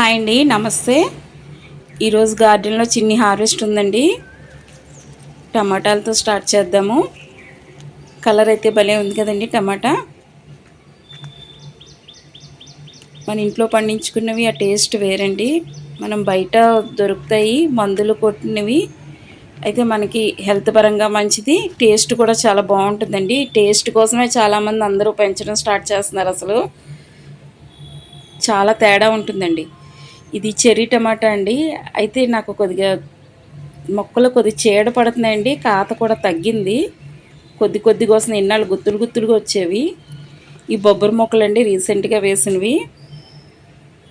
Hi అండి నమస్తే. ఈరోజు గార్డెన్లో చిన్ని హార్వెస్ట్ ఉందండి. టమాటాలతో స్టార్ట్ చేద్దాము. కలర్ అయితే భలే ఉంది కదండి టమాటా. మన ఇంట్లో పండించుకున్నవి ఆ టేస్ట్ వేరండి. మనం బయట దొరుకుతాయి మందులు కొట్టినవి. అయితే మనకి హెల్త్ పరంగా మంచిది టేస్ట్ కూడా చాలా బాగుంటుందండి. టేస్ట్ కోసమే చాలామంది అందరూ పెంచడం స్టార్ట్ చేస్తున్నారు అసలు. చాలా తేడా ఉంటుందండి. ఇది చెర్రీ టమాటా అండి. అయితే నాకు కొద్దిగా మొక్కలు కొద్ది చీడ పడుతున్నాయండి. కాత కూడా తగ్గింది. కొద్ది కొద్దిగా వస్తున్నాయి ఇన్నాళ్ళు గుత్తులు గుత్తులుగా వచ్చేవి. ఈ బొబ్బరి మొక్కలు అండి రీసెంట్గా వేసినవి.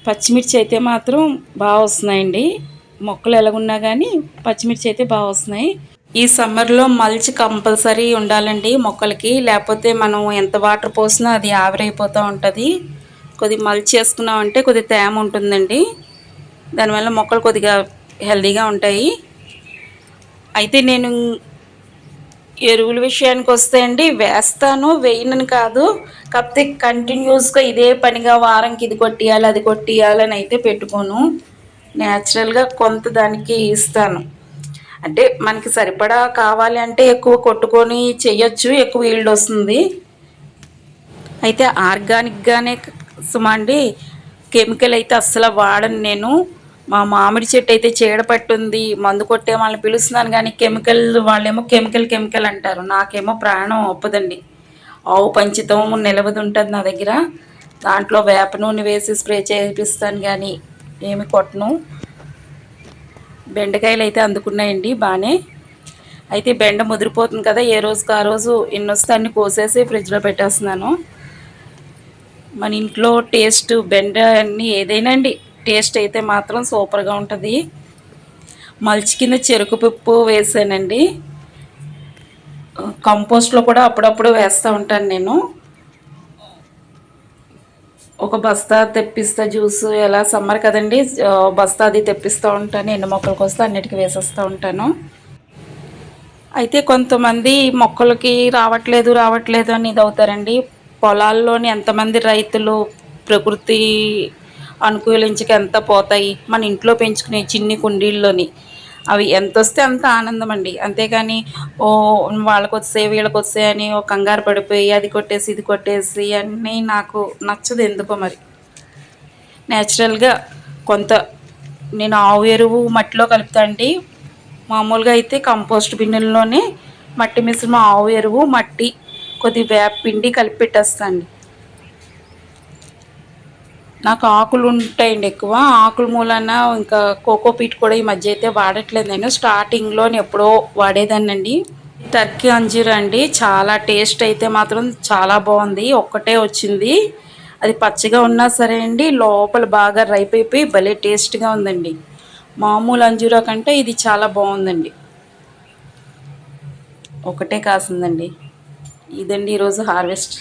పచ్చిమిర్చి అయితే మాత్రం బాగా వస్తున్నాయండి. మొక్కలు ఎలాగున్నా కానీ పచ్చిమిర్చి అయితే బాగా వస్తున్నాయి. ఈ సమ్మర్లో మల్చి కంపల్సరీ ఉండాలండి మొక్కలకి. లేకపోతే మనం ఎంత వాటర్ పోసినా అది ఆవిరైపోతూ ఉంటుంది. కొద్ది మల్చి వేసుకున్నామంటే కొద్ది తేమ ఉంటుందండి. దానివల్ల మొక్కలు కొద్దిగా హెల్దీగా ఉంటాయి. అయితే నేను ఎరువుల విషయానికి వస్తే అండి వేస్తాను వేయనని కాదు. కాకపోతే కంటిన్యూస్గా ఇదే పనిగా వారంకి ఇది కొట్టియాలి అది కొట్టియాలని అయితే పెట్టుకోను. న్యాచురల్గా కొంత దానికి ఇస్తాను. అంటే మనకి సరిపడా కావాలి అంటే ఎక్కువ కొట్టుకొని చేయొచ్చు ఎక్కువ ఈల్డ్ వస్తుంది. అయితే ఆర్గానిక్గానే సుమండి కెమికల్ అయితే అస్సలు వాడను నేను. మా మామిడి చెట్టు అయితే చీడ పట్టుంది మందు కొట్టే వాళ్ళని పిలుస్తున్నాను కానీ కెమికల్ వాళ్ళేమో కెమికల్ కెమికల్ అంటారు. నాకేమో ప్రాణం ఒప్పదండి. ఆవు పంచితం నిలవది ఉంటుంది నా దగ్గర. దాంట్లో వేప నూనె వేసి స్ప్రే చేపిస్తాను కానీ ఏమి కొట్టను. బెండకాయలు అయితే అందుకున్నాయండి బాగానే. అయితే బెండ ముదిరిపోతుంది కదా ఏ రోజుకి ఆ రోజు ఎన్ని వస్తే అన్ని కోసేసి ఫ్రిడ్జ్లో పెట్టేస్తున్నాను. మన ఇంట్లో టేస్ట్ బెండ అన్నీ ఏదైనా అండి. టేస్ట్ అయితే మాత్రం సూపర్గా ఉంటుంది. మల్చి కింద చెరుకు పప్పు వేసానండి. కంపోస్ట్లో కూడా అప్పుడప్పుడు వేస్తూ ఉంటాను నేను. ఒక బస్తా తెప్పిస్తా జ్యూస్ ఎలా సమ్మర్ కదండి బస్తా అది తెప్పిస్తూ ఉంటాను ఎన్ని మొక్కలకు వస్తే అన్నిటికీ వేసేస్తూ ఉంటాను. అయితే కొంతమంది మొక్కలకి రావట్లేదు రావట్లేదు అని ఇది అవుతారండి. పొలాల్లోని ఎంతమంది రైతులు ప్రకృతి అనుకూలించక ఎంత పోతాయి? మన ఇంట్లో పెంచుకునే చిన్ని కుండీల్లోని. అవి ఎంత వస్తే అంత ఆనందం అండి. అంతేగాని ఓ వాళ్ళకి వస్తే వీళ్ళకి వస్తే అని ఓ కంగారు పడిపోయి అది కొట్టేసి ఇది కొట్టేసి అన్నీ నాకు నచ్చదు ఎందుకో మరి. న్యాచురల్గా కొంత నేను ఆవు ఎరువు మట్టిలో కలుపుతా అండి. మామూలుగా అయితే కంపోస్ట్ బిన్నెల్లోనే మట్టి మిశ్రమ ఆవు ఎరువు మట్టి కొద్ది వేప పిండి కలిపి పెట్టేస్తాను నాకు ఆకులు ఉంటాయండి ఎక్కువ. ఆకుల మూలన ఇంకా కోకో పీట్ కూడా ఈ మధ్య అయితే వాడట్లేదు నేను. స్టార్టింగ్లో ఎప్పుడో వాడేదాన్నండి. టర్కీ అంజీర్ అండి చాలా టేస్ట్ అయితే మాత్రం చాలా బాగుంది. ఒక్కటే వచ్చింది. అది పచ్చగా ఉన్నా సరే అండి లోపల బాగా రైప్ అయిపోయి భలే టేస్ట్గా ఉందండి. మామూలు అంజీరా కంటే ఇది చాలా బాగుందండి. ఒకటే కాసిందండి. ఇదండి ఈరోజు హార్వెస్ట్